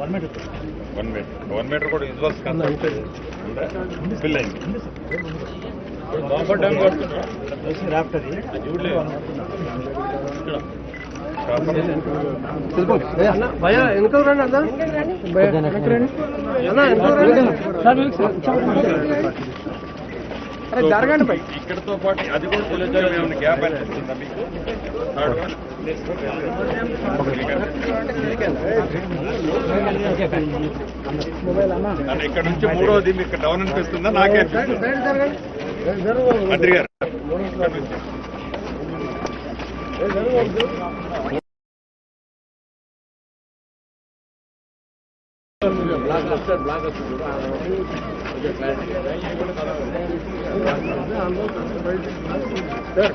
One metre one metre కూడా యూజ్వల్స్ concept fail అయింది. డ్యామ్ భయ వెనక రండి అన్న. అన్న వెనక జరగండి పై ఇక్కడతో పాటు అది కూడా గ్యాప్ అనిపిస్తుందా ఇక్కడ నుంచి మూడోది మీకు డౌన్ అనిపిస్తుందా? నాకే మంత్రి గారు. సార్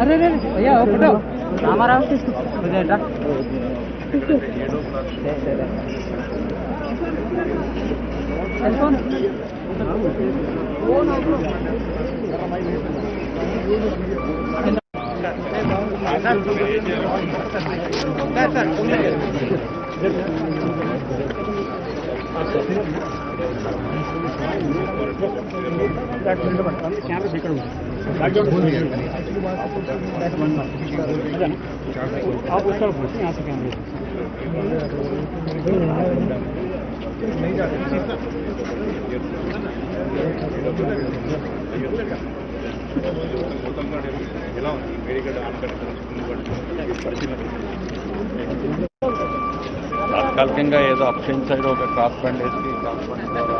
అరే అయ్యా ఫోటో రామారావు తీసుకుంటా సెల్ ఫోన్ సార్ సార్ ఇక్కడ आप उस तरफ बोलते यहाँ से कैमरे ఎలా ఉంది వేడిగడ్డ ఆనకట్ట తాత్కాలికంగా ఏదో అప్షన్ సైడ్ ఒక క్రాస్ బండ్ వేసి క్రాస్ బండ్ ద్వారా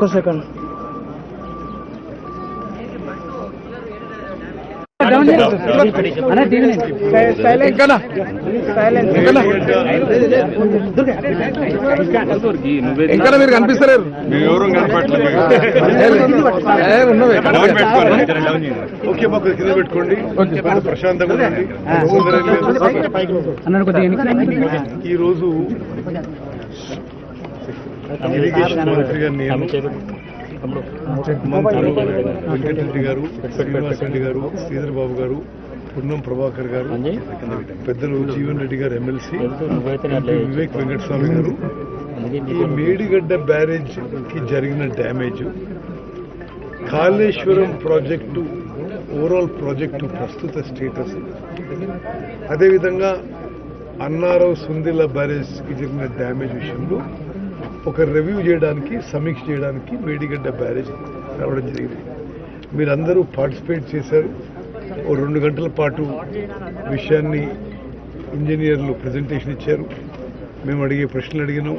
ఒక్క సెకండ్. ఇంకా మీరు కనిపిస్తలేరు. మేము ఎవరు పెట్టుకోండి ఓకే మాకు కింద పెట్టుకోండి కొంచెం ప్రశాంతంగా ఈ రోజు ఇరిగేషన్ మంత్రి గారు నేను వెంకటరెడ్డి గారు శ్రీనివాస్ రెడ్డి గారు గారు పున్నం ప్రభాకర్ గారు పెద్దలు జీవన్ రెడ్డి గారు ఎమ్మెల్సీ వివేక్ వెంకటస్వామి గారు. ఈ మేడిగడ్డ బ్యారేజ్కి జరిగిన damage Kaleshwaram project overall project ప్రస్తుత స్టేటస్. అదేవిధంగా అన్నారావు సుందిల బ్యారేజ్కి జరిగిన డ్యామేజ్ విషయంలో ఒక రివ్యూ చేయడానికి సమీక్ష చేయడానికి మేడిగడ్డ బ్యారేజ్ రావడం జరిగింది. మీరందరూ పార్టిసిపేట్ చేశారు. ఓ రెండు గంటల పాటు విషయాన్ని ఇంజనీర్లు ప్రజెంటేషన్ ఇచ్చారు. మేము అడిగే ప్రశ్నలు అడిగినాం.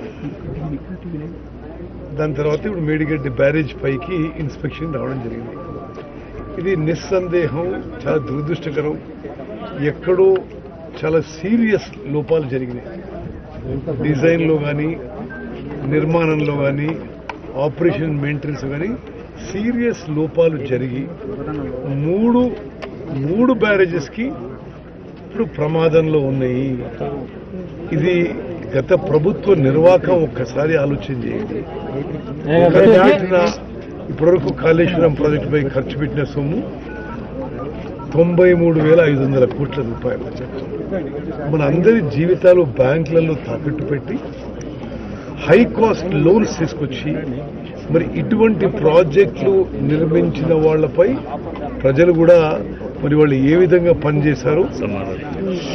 దాని తర్వాత ఇప్పుడు మేడిగడ్డ బ్యారేజ్ పైకి ఇన్స్పెక్షన్ రావడం జరిగింది. ఇది నిస్సందేహం చాలా దురదృష్టకరం. ఎక్కడో చాలా సీరియస్ లోపాలు జరిగినాయి. డిజైన్లో కానీ నిర్మాణంలో కానీ ఆపరేషన్ మెయింటెనెన్స్ కానీ సీరియస్ లోపాలు జరిగి మూడు మూడు బ్యారేజెస్కి ఇప్పుడు ప్రమాదంలో ఉన్నాయి. ఇది గత ప్రభుత్వ నిర్వాహకం ఒక్కసారి ఆలోచన చేయండి. ఇప్పటివరకు కాళేశ్వరం ప్రాజెక్టుపై ఖర్చు పెట్టిన సొమ్ము తొంభై మూడు వేల ఐదు వందల కోట్ల రూపాయలు. మన అందరి జీవితాలు బ్యాంకులలో తాకట్టు పెట్టి హై కాస్ట్ లోన్స్ తీసుకొచ్చి మరి ఇటువంటి ప్రాజెక్టులు నిర్మించిన వాళ్ళపై ప్రజలు కూడా మరి వాళ్ళు ఏ విధంగా పనిచేశారు?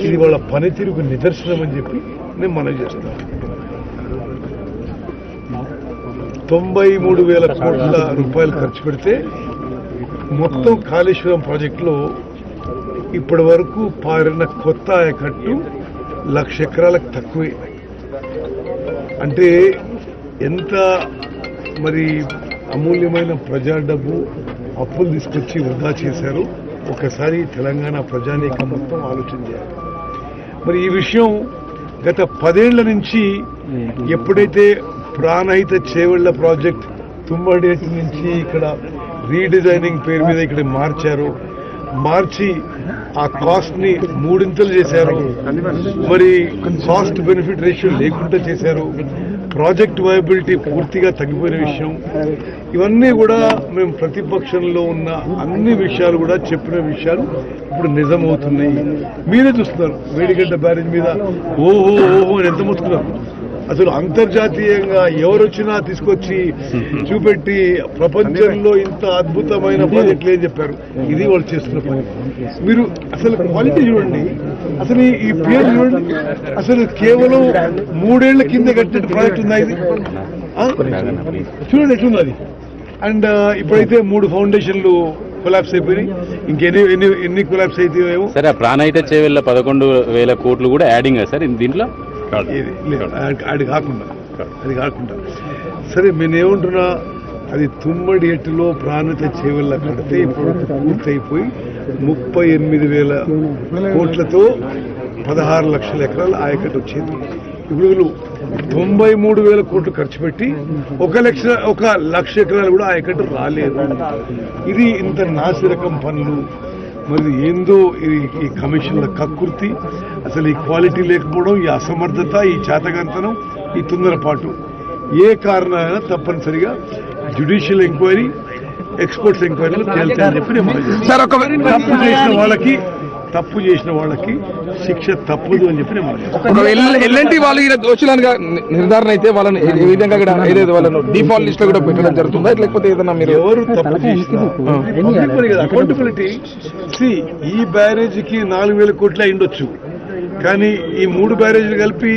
ఇది వాళ్ళ పనితీరుకు నిదర్శనం అని చెప్పి నేను మనవి చేస్తాను తొంభై మూడు వేల కోట్ల రూపాయలు ఖర్చు పెడితే మొత్తం కాళేశ్వరం ప్రాజెక్టులో ఇప్పటి వరకు పారిన కొత్త ఆయకట్టు లక్ష ఎకరాలకు తక్కువే. అంటే ఎంత మరి అమూల్యమైన ప్రజా డబ్బు అప్పులు తీసుకొచ్చి వృధా చేశారు ఒకసారి తెలంగాణ ప్రజానీకం మొత్తం ఆలోచన చేయాలి. మరి ఈ విషయం గత పదేళ్ళ నుంచి ఎప్పుడైతే ప్రాణహిత చేవళ్ళ ప్రాజెక్ట్ తుమ్మడేటి నుంచి ఇక్కడ రీడిజైనింగ్ పేరు మీద ఇక్కడ మార్చారు మార్చి ఆ కాస్ట్ని మూడింతలు చేశారు. మరి కాస్ట్ బెనిఫిట్ రేషియో లేకుండా చేశారు. ప్రాజెక్ట్ వయబిలిటీ పూర్తిగా తగ్గిపోయిన విషయం. ఇవన్నీ కూడా మేము ప్రతిపక్షంలో ఉన్న అన్ని విషయాలు కూడా చెప్పిన విషయాలు ఇప్పుడు నిజమవుతున్నాయి. మీరే చూస్తున్నారు. వేడిగడ్డ బ్యారేజ్ మీద ఓహో ఓహో అని ఎంత మొత్తుకున్నారు అసలు అంతర్జాతీయంగా ఎవరు వచ్చినా తీసుకొచ్చి చూపెట్టి ప్రపంచంలో ఇంత అద్భుతమైన ప్రాజెక్టులు ఏం చెప్పారు. ఇది వాళ్ళు చేస్తున్న పని. మీరు అసలు క్వాలిటీ చూడండి. అసలు ఈ- పేరు చూడండి. అసలు కేవలం మూడేళ్ళ కింద కట్టిన ప్రాజెక్ట్ ఉందా ఇది? చూడండి ఎట్లున్నది. అండ్ ఇప్పుడైతే మూడు ఫౌండేషన్లు కొలాప్స్ అయిపోయినాయి. ఇంకెన్ని ఎన్ని ఎన్ని కొలాప్స్ అవుతాయేమో సరే ఆ ప్రాణహిత చేవెళ్ళ పదకొండు వేల కోట్లు కూడా యాడింగ్ సార్ దీంట్లో? లేదు అది- కాకుండా. అది కాకుండా. సరే నేను ఏమంటున్నా అది తుమ్మడి ఎట్టులో ప్రాణత చేవల్ల కడితే ఇప్పుడు పూర్తయిపోయి ముప్పై ఎనిమిది వేల కోట్లతో పదహారు లక్షల ఎకరాల ఆయకట్టు వచ్చింది. ఇప్పుడు వీళ్ళు తొంభై మూడు వేల కోట్లు ఖర్చు పెట్టి ఒక లక్ష ఒక లక్ష ఎకరాలు కూడా ఆయకట్టు రాలేదు. ఇది ఇంత నాసిరకం పనులు మరి ఏందో ఈ కమిషన్ల కక్కుర్తి అసలు ఈ క్వాలిటీ లేకపోవడం ఈ అసమర్థత ఈ చేతగంతనం ఈ తొందరపాటు. ఏ కారణమైనా తప్పనిసరిగా జ్యుడిషియల్ ఎంక్వైరీ ఎక్స్పోర్ట్స్ ఎంక్వైరీలు తేల్చాలని చెప్పి నేను తప్పు చేసిన వాళ్ళకి తప్పు చేసిన వాళ్ళకి శిక్ష తప్పదు అని చెప్పి నేను ఎల్ఎన్టీ వాళ్ళు ఈయన దోషులుగా నిర్ధారణ అయితే వాళ్ళని ఏ- విధంగా కూడా ఏదైతే వాళ్ళను డిఫాల్ట్ లిస్ట్లో కూడా పెట్టడం జరుగుతుందా? లేకపోతే ఏదైనా మీరు ఎవరు తప్పు చేసినా అకౌంటబిలిటీ సి ఈ బ్యారేజీకి నాలుగు వేల కోట్లు అయిండొచ్చు కానీ ఈ మూడు బ్యారేజీలు కలిపి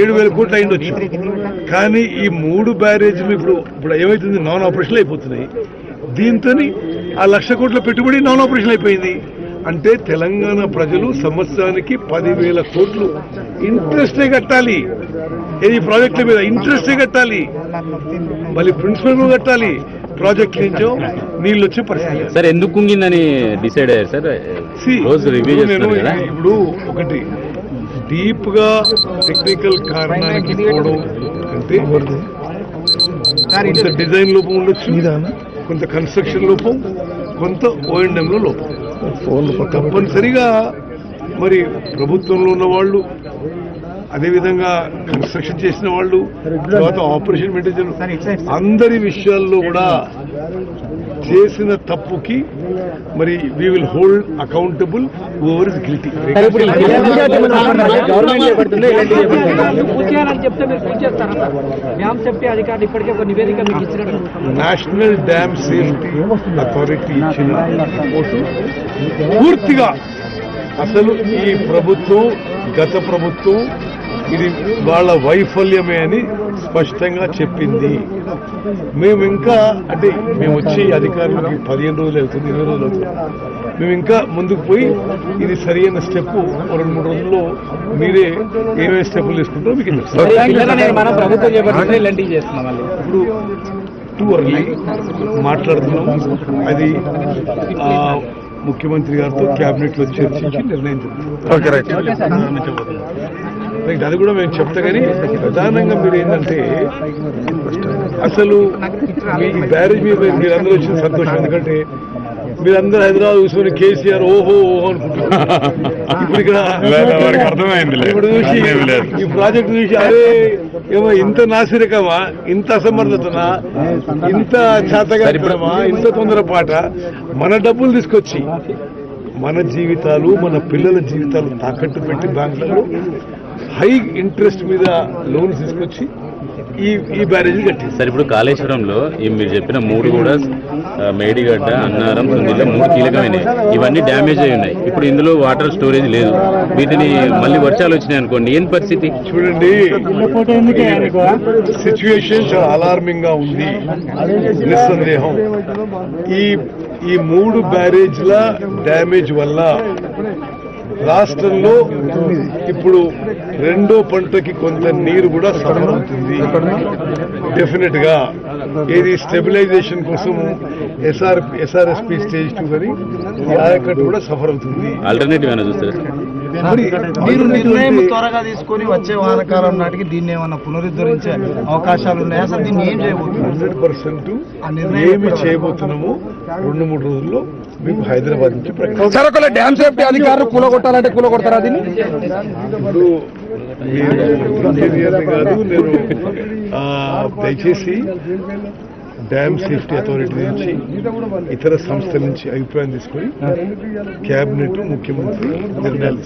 ఏడు వేల కోట్లు అయిండొచ్చు కానీ ఈ మూడు బ్యారేజీలు ఇప్పుడు ఇప్పుడు ఏమైతుంది? నాన్ ఆపరేషన్ అయిపోతున్నాయి. దీంతో ఆ లక్ష కోట్ల పెట్టుబడి నాన్ ఆపరేషన్ అయిపోయింది. అంటే తెలంగాణ ప్రజలు సంవత్సరానికి పదివేల కోట్లు ఇంట్రెస్టే కట్టాలి. ఈ ప్రాజెక్టుల మీద ఇంట్రెస్టే కట్టాలి? మళ్ళీ ప్రిన్సిపల్ కూడా కట్టాలి. ప్రాజెక్ట్ నుంచో నీళ్ళు వచ్చే పరిస్థితి సార్ ఎందుకు కుంగిందని డిసైడ్ అయ్యారు సార్? రోజు రివ్యూ ఇప్పుడు నేను చేస్తున్నారు కదా. ఇప్పుడు ఒకటి డీప్గా టెక్నికల్ కారణానికి పోవడం అంటే కొంత డిజైన్ లోపం ఉండొచ్చు కొంత కన్స్ట్రక్షన్ లోపం కొంత ఓఎండ్ఎం లో లోపం తప్పనిసరిగా మరి ప్రభుత్వంలో ఉన్న వాళ్ళు అదేవిధంగా కన్స్ట్రక్షన్ చేసిన వాళ్ళు తర్వాత ఆపరేషన్ మెయింటైన్ అందరి విషయాల్లో కూడా చేసిన తప్పుకి మరి we will hold accountable whoever is guilty national dam safety authority ఇచ్చిన రిపోర్టు పూర్తిగా అసలు ఈ ప్రభుత్వం గత ప్రభుత్వం ఇది వాళ్ళ వైఫల్యమే అని స్పష్టంగా చెప్పింది. మేము ఇంకా అంటే మేము వచ్చి అధికారులకి పదిహేను రోజులు అవుతుంది ఇరవై రోజులు అవుతుంది. మేము ఇంకా ముందుకు పోయి ఇది సరైన స్టెప్ రెండు మూడు రోజుల్లో మీరే ఏమేమి స్టెప్పులు తీసుకుంటారో మీకు ఇప్పుడు టూ అర్లీ మాట్లాడుతున్నాం. అది ఆ, ముఖ్యమంత్రి గారితో క్యాబినెట్లో చర్చించి నిర్ణయం రైట్ అది కూడా మేము చెప్తా కానీ ప్రధానంగా మీరు ఏంటంటే అసలు మీ బ్యారేజ్ మీద మీరందరూ వచ్చిన సంతోషం ఎందుకంటే మీరందరూ హైదరాబాద్ కూర్చొని కేసీఆర్ ఓహో ఓహో అనుకుంటున్నారు ఇప్పుడు ఇక్కడ. ఇప్పుడు చూసి. ఈ ప్రాజెక్ట్ చూసి అరే ఏమో ఇంత నాసిరకమా ఇంత అసమర్థతనా ఇంత చేతగమా ఇంత తొందరపాట మన డబ్బులు తీసుకొచ్చి మన జీవితాలు మన పిల్లల జీవితాలు తాకట్టు పెట్టి బ్యాంకులలో హై ఇంట్రెస్ట్ మీద లోన్స్ తీసుకొచ్చి ఈ ఈ బ్యారేజీ కట్టింది సార్ ఇప్పుడు కాళేశ్వరంలో ఈ మీరు చెప్పిన మూడు కూడా మేడిగడ్డ అన్నారం సుందిలో మూడు కీలకమైనవి. ఇవన్నీ డ్యామేజ్ అయి ఉన్నాయి. ఇప్పుడు ఇందులో వాటర్ స్టోరేజ్ లేదు. వీటిని మళ్ళీ వర్షాలు వచ్చినాయి అనుకోండి ఏం పరిస్థితి? చూడండి. సిచ్యువేషన్ చాలా అలార్మింగ్గా ఉంది. నిస్సందేహం. ఈ ఈ మూడు బ్యారేజ్ల డ్యామేజ్ వల్ల రాష్ట్రంలో ఇప్పుడు రెండో పంటకి కొంత నీరు కూడా సఫర్ అవుతుంది. డెఫినెట్గా. ఇది స్టెబిలైజేషన్ కోసం ఎస్ఆర్ ఎస్ఆర్ఎస్పి స్టేజ్ టూ అని ఆయకట్టు కూడా సఫర్ అవుతుంది. ఆల్టర్నేటివ్ ఏమైనా చూస్తారు? మీరు నిర్ణయం త్వరగా తీసుకొని వచ్చే వానకాలం నాటికి దీన్ని ఏమన్నా పునరుద్ధరించే అవకాశాలు ఉన్నాయా? అసలు దీన్ని ఏం చేయబోతున్నారు హండ్రెడ్ పర్సెంట్ ఆ నిర్ణయం ఏమి చేయబోతున్నామో రెండు మూడు రోజుల్లో మీకు హైదరాబాద్ నుంచి సార్ ఒకవేళ డ్యామ్ సేఫ్టీ అధికారులు కూలగొట్టాలంటే కూలగొడతారా దీన్ని? ఇప్పుడు మీరు కాదు నేను ఆ, దయచేసి డ్యామ్ సేఫ్టీ అథారిటీ నుంచి ఇతర సంస్థల నుంచి అభిప్రాయం తీసుకొని కేబినెట్ ముఖ్యమంత్రి నిర్ణయాలు